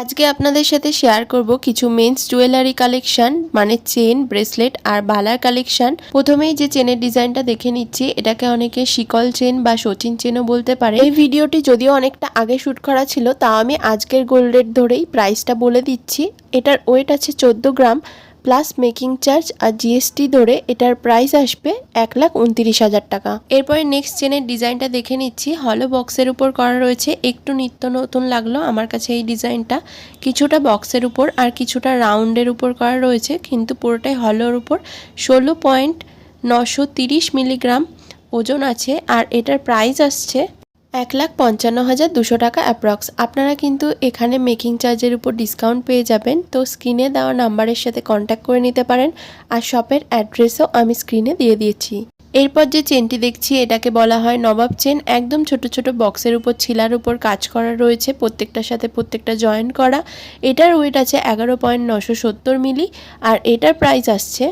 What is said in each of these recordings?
আজকে আপনাদের সাথে শেয়ার করব কিছু মেন্স জুয়েলারি কালেকশন মানে চেন ব্রেসলেট আর বালার কালেকশন প্রথমেই যে চেনের ডিজাইনটা দেখে নিচ্ছি, এটাকে অনেকে শিকল চেন বা সচিন চেনও বলতে পারে। এই ভিডিওটি যদিও অনেকটা আগে শ্যুট করা ছিল, তাও আমি আজকের গোল্ড রেট ধরেই প্রাইসটা বলে দিচ্ছি। এটার ওয়েট আছে চোদ্দ গ্রাম। প্লাস মেকিং চার্জ আর জিএসটি ধরে এটার প্রাইস আসবে এক লাখ উনত্রিশ হাজার টাকা। এরপরে নেক্সট চেনের ডিজাইনটা দেখে নিচ্ছি। হলো বক্সের উপর করা রয়েছে। একটু নিত্য নতুন লাগল আমার কাছে এই ডিজাইনটা। কিছুটা বক্সের উপর আর কিছুটা রাউন্ডের উপর করা রয়েছে। কিন্তু পুরোটাই হলোর উপর। ষোলো পয়েন্ট নশো তিরিশ মিলিগ্রাম ওজন আছে। আর এটার প্রাইস আসছে এক লাখ পঞ্চান্ন হাজার দুশো টাকা অ্যাপ্রক্স। আপনারা কিন্তু এখানে মেকিং চার্জের উপর ডিসকাউন্ট পেয়ে যাবেন। তো স্ক্রিনে দেওয়া নাম্বারের সাথে কন্ট্যাক্ট করে নিতে পারেন। আর শপের অ্যাড্রেসও আমি স্ক্রিনে দিয়ে দিয়েছি। এরপর যে চেনটি দেখছি, এটাকে বলা হয় নবাব চেন একদম ছোট ছোট বক্সের উপর ছিলার উপর কাজ করা রয়েছে, প্রত্যেকটার সাথে প্রত্যেকটা জয়েন করা। এটার ওয়েট আছে এগারো পয়েন্ট নশো সত্তর মিলি আর এটার প্রাইস আসছে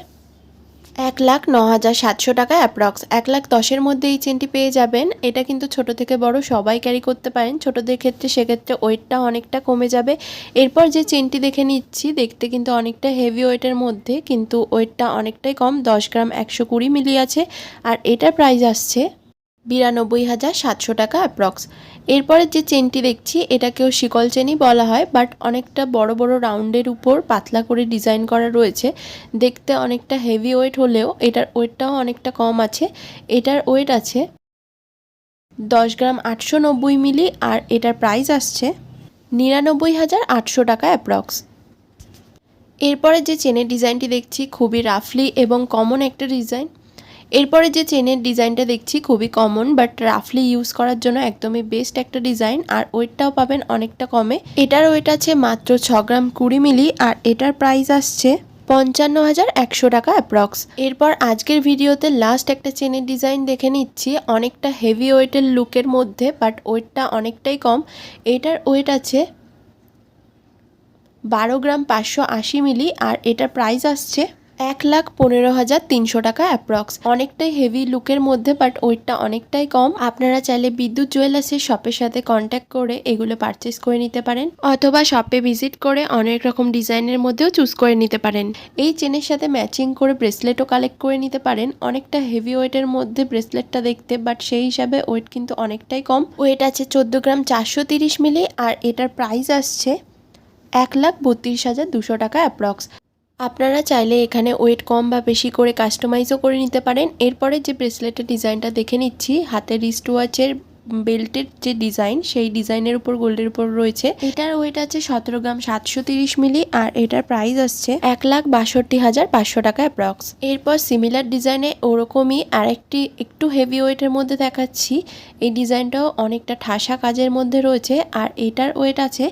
এক লাখ ন হাজার সাতশো টাকা অ্যাপ্রক্স। এক লাখ দশের মধ্যে এই চেনটি পেয়ে যাবেন। এটা কিন্তু ছোট থেকে বড়, সবাই ক্যারি করতে পারেন। ছোটদের ক্ষেত্রে সেক্ষেত্রে ওয়েটটা অনেকটা কমে যাবে। এরপর যে চেনটি দেখে নিচ্ছি, দেখতে কিন্তু অনেকটা হেভি ওয়েটের মধ্যে, কিন্তু ওয়েটটা অনেকটাই কম, দশ গ্রাম একশো কুড়ি মিলি আছে। আর এটার প্রাইস আসছে বিরানব্বই হাজার সাতশো টাকা অ্যাপ্রক্স এরপরে যে চেনটি দেখছি, এটাকেও শিকল চেনই বলা হয় বাট অনেকটা বড় বড় রাউন্ডের উপর পাতলা করে ডিজাইন করা রয়েছে। দেখতে অনেকটা হেভি ওয়েট হলেও এটার ওয়েটটাও অনেকটা কম আছে। এটার ওয়েট আছে দশ গ্রাম আটশো নব্বই মিলি, আর এটার প্রাইস আসছে নিরানব্বই হাজার আটশো টাকা অ্যাপ্রক্স এরপরে যে চেনের ডিজাইনটি দেখছি, খুবই রাফলি এবং কমন একটা ডিজাইন এরপরে যে চেনের ডিজাইনটা দেখছি খুবই কমন বাট রাফলি ইউজ করার জন্য একদমই বেস্ট একটা ডিজাইন আর ওয়েটটাও পাবেন অনেকটা কমে। এটার ওয়েট আছে মাত্র ছ গ্রাম কুড়ি মিলি, আর এটার প্রাইস আসছে পঞ্চান্ন হাজার একশো টাকা অ্যাপ্রক্স এরপর আজকের ভিডিওতে লাস্ট একটা চেনের ডিজাইন দেখে নিচ্ছি, অনেকটা হেভি ওয়েটের লুকের মধ্যে বাট ওয়েটটা অনেকটাই কম। এটার ওয়েট আছে বারো গ্রাম পাঁচশো আশি মিলি, আর এটার প্রাইস আসছে এক লাখ পনেরো হাজার তিনশো টাকা অ্যাপ্রক্স। অনেকটাই হেভি লুকের মধ্যে, বাট ওয়েটটা অনেকটাই কম। আপনারা চাইলে বিদ্যুৎ জুয়েলার্সের শপের সাথে কন্ট্যাক্ট করে এগুলো পারচেস করে নিতে পারেন, অথবা শপে ভিজিট করে অনেক রকম ডিজাইনের মধ্যেও চুজ করে নিতে পারেন। এই চেনের সাথে ম্যাচিং করে ব্রেসলেটও কালেক্ট করে নিতে পারেন। অনেকটা হেভি ওয়েটের মধ্যে ব্রেসলেটটা দেখতে বাট সেই হিসাবে ওয়েট কিন্তু অনেকটাই কম। ওয়েট আছে চোদ্দ গ্রাম চারশো তিরিশ মিলি, আর এটার প্রাইস আসছে এক লাখ বত্রিশ হাজার দুশো টাকা অ্যাপ্রক্স। আপনারা চাইলে এখানে ওয়েট কম বা বেশি করে কাস্টমাইজও করে নিতে পারেন। এরপরে যে ব্রেসলেটের ডিজাইনটা দেখে নিচ্ছি, হাতের রিস্ট ওয়াচের বেল্টের যে ডিজাইন, সেই ডিজাইনের উপর গোল্ডের উপর রয়েছে। এটার ওয়েট আছে সতেরো গ্রাম সাতশো তিরিশ মিলি, আর এটার প্রাইস আসছে এক লাখ বাষট্টি হাজার পাঁচশো টাকা অ্যাপ্রক্স এরপর সিমিলার ডিজাইনে ওরকমই আরেকটি একটু হেভি ওয়েটের মধ্যে দেখাচ্ছি। এই ডিজাইনটাও অনেকটা ঠাসা কাজের মধ্যে রয়েছে, আর এটার ওয়েট আছে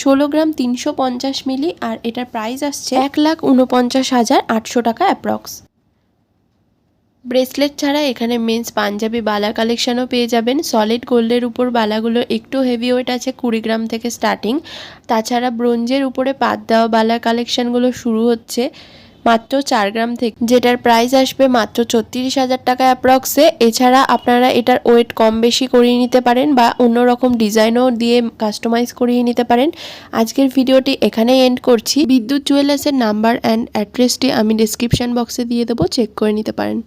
ষোলো গ্রাম তিনশো পঞ্চাশ মিলি, আর এটার প্রাইস আসছে এক লাখ উনপঞ্চাশ হাজার আটশো টাকা অ্যাপ্রক্স ব্রেসলেট ছাড়া এখানে মেন্স পাঞ্জাবি বালা কালেকশনও পেয়ে যাবেন। সলিড গোল্ডের উপর বালাগুলো একটু হেভি ওয়েট আছে, কুড়ি গ্রাম থেকে স্টার্টিং তাছাড়া ব্রোঞ্জের উপরে পাত দেওয়া বালা কালেকশনগুলো শুরু হচ্ছে মাত্র চার গ্রাম থেকে। যেটার প্রাইস আসবে মাত্র ছত্রিশ হাজার টাকা অ্যাপ্রক্সে এছাড়া আপনারা এটার ওয়েট কম বেশি করিয়ে নিতে পারেন বা অন্য রকম ডিজাইনও দিয়ে কাস্টমাইজ করিয়ে নিতে পারেন। আজকের ভিডিওটি এখানেই এন্ড করছি। বিদ্যুৎ জুয়েলার্সের নাম্বার অ্যান্ড অ্যাড্রেসটি আমি ডিসক্রিপশন বক্সে দিয়ে দেবো। চেক করে নিতে পারেন।